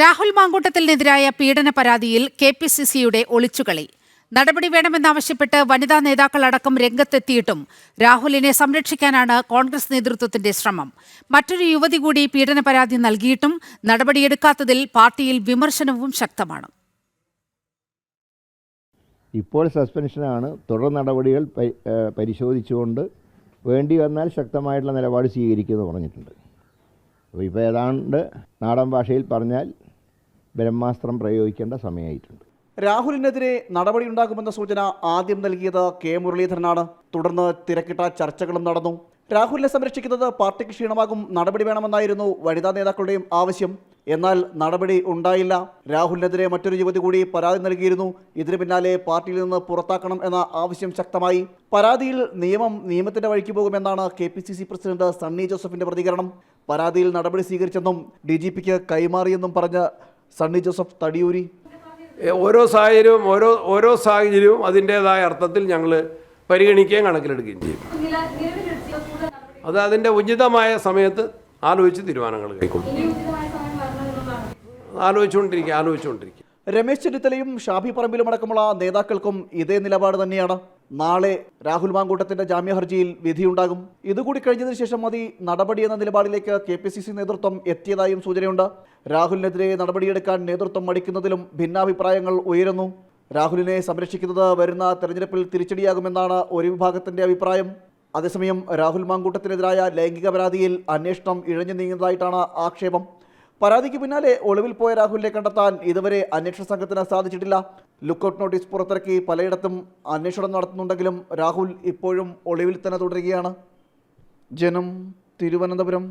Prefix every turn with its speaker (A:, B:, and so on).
A: രാഹുൽ മാങ്കൂട്ടത്തിനെതിരായ പീഡന പരാതിയിൽ K P C സിയുടെ ഒളിച്ചുകളി. നടപടി വേണമെന്നാവശ്യപ്പെട്ട് വനിതാ നേതാക്കളടക്കം രംഗത്തെത്തിയിട്ടും രാഹുലിനെ സംരക്ഷിക്കാനാണ് കോൺഗ്രസ് നേതൃത്വത്തിന്റെ ശ്രമം. മറ്റൊരു യുവതി കൂടി പീഡന പരാതി നൽകിയിട്ടും നടപടിയെടുക്കാത്തതിൽ പാർട്ടിയിൽ വിമർശനവും ശക്തമാണ്.
B: ഇപ്പോൾ സസ്പെൻഷനാണ്. തുടർ നടപടികൾ പരിശോധിച്ചുകൊണ്ട് വേണ്ടി വന്നാൽ ശക്തമായിട്ടുള്ള നിലപാട് സ്വീകരിക്കുമെന്ന് പറഞ്ഞിട്ടുണ്ട്. അപ്പോൾ ഇപ്പോൾ ഏതാണ്ട് നാടൻ ഭാഷയിൽ പറഞ്ഞാൽ ബ്രഹ്മാസ്ത്രം പ്രയോഗിക്കേണ്ട സമയമായിട്ടുണ്ട്.
C: രാഹുലിനെതിരെ നടപടി ഉണ്ടാകുമെന്ന സൂചന ആദ്യം നൽകിയത് കെ മുരളീധരനാണ്. തുടർന്ന് തിരക്കിട്ട ചർച്ചകളും നടന്നു. രാഹുലിനെ സംരക്ഷിക്കുന്നത് പാർട്ടിക്ക് ക്ഷീണമാകും നടപടി വേണമെന്നായിരുന്നു വനിതാ നേതാക്കളുടെയും ആവശ്യം. എന്നാൽ നടപടി ഉണ്ടായില്ല. രാഹുലിനെതിരെ മറ്റൊരു യുവതി കൂടി പരാതി നൽകിയിരുന്നു. ഇതിനു പിന്നാലെ പാർട്ടിയിൽ നിന്ന് പുറത്താക്കണം എന്ന ആവശ്യം ശക്തമായി. പരാതിയിൽ നിയമം നിയമത്തിന്റെ വഴിക്ക് പോകുമെന്നാണ് K P C C president Sunny ജോസഫിന്റെ പ്രതികരണം. പരാതിയിൽ നടപടി സ്വീകരിച്ചെന്നും ഡി ജി പിക്ക് കൈമാറിയെന്നും പറഞ്ഞ് സണ്ണി ജോസഫ് തടിയൂരി.
D: ഓരോ സാഹചര്യവും ഓരോ ഓരോ സാഹചര്യവും അതിന്റേതായ അർത്ഥത്തിൽ ഞങ്ങൾ പരിഗണിക്കുകയും കണക്കിലെടുക്കുകയും ചെയ്യും. അത് അതിന്റെ ഉചിതമായ സമയത്ത് ആലോചിച്ച് തീരുമാനങ്ങൾ കൈക്കൊള്ളും. ആലോചിച്ചുകൊണ്ടിരിക്കുക ആലോചിച്ചുകൊണ്ടിരിക്കുക.
C: രമേശ് ചെന്നിത്തലയും ഷാഫി പറമ്പിലും അടക്കമുള്ള നേതാക്കൾക്കും ഇതേ നിലപാട് തന്നെയാണ്. നാളെ രാഹുൽ മാങ്കൂട്ടത്തിന്റെ ജാമ്യഹർജിയിൽ വിധിയുണ്ടാകും. ഇതുകൂടി കഴിഞ്ഞതിന് ശേഷം മതി നടപടി എന്ന നിലപാടിലേക്ക് കെ പി സി സി നേതൃത്വം എത്തിയതായും സൂചനയുണ്ട്. രാഹുലിനെതിരെ നടപടിയെടുക്കാൻ നേതൃത്വം മടിക്കുന്നതിലും ഭിന്നാഭിപ്രായങ്ങൾ ഉയരുന്നു. രാഹുലിനെ സംരക്ഷിക്കുന്നത് വരുന്ന തെരഞ്ഞെടുപ്പിൽ തിരിച്ചടിയാകുമെന്നാണ് ഒരു വിഭാഗത്തിന്റെ അഭിപ്രായം. അതേസമയം രാഹുൽ മാങ്കൂട്ടത്തിനെതിരായ ലൈംഗിക പരാതിയിൽ അന്വേഷണം ഇഴഞ്ഞു നീങ്ങുന്നതായിട്ടാണ് ആക്ഷേപം. പരാതിക്ക് പിന്നാലെ ഒളിവിൽ പോയ രാഹുലിനെ കണ്ടെത്താൻ ഇതുവരെ അന്വേഷണ സംഘത്തിന് സാധിച്ചിട്ടില്ല. ലുക്കൌട്ട് നോട്ടീസ് പുറത്തിറക്കി പലയിടത്തും അന്വേഷണം നടത്തുന്നുണ്ടെങ്കിലും രാഹുൽ ഇപ്പോഴും ഒളിവിൽ തന്നെ തുടരുകയാണ്. ജനം തിരുവനന്തപുരം.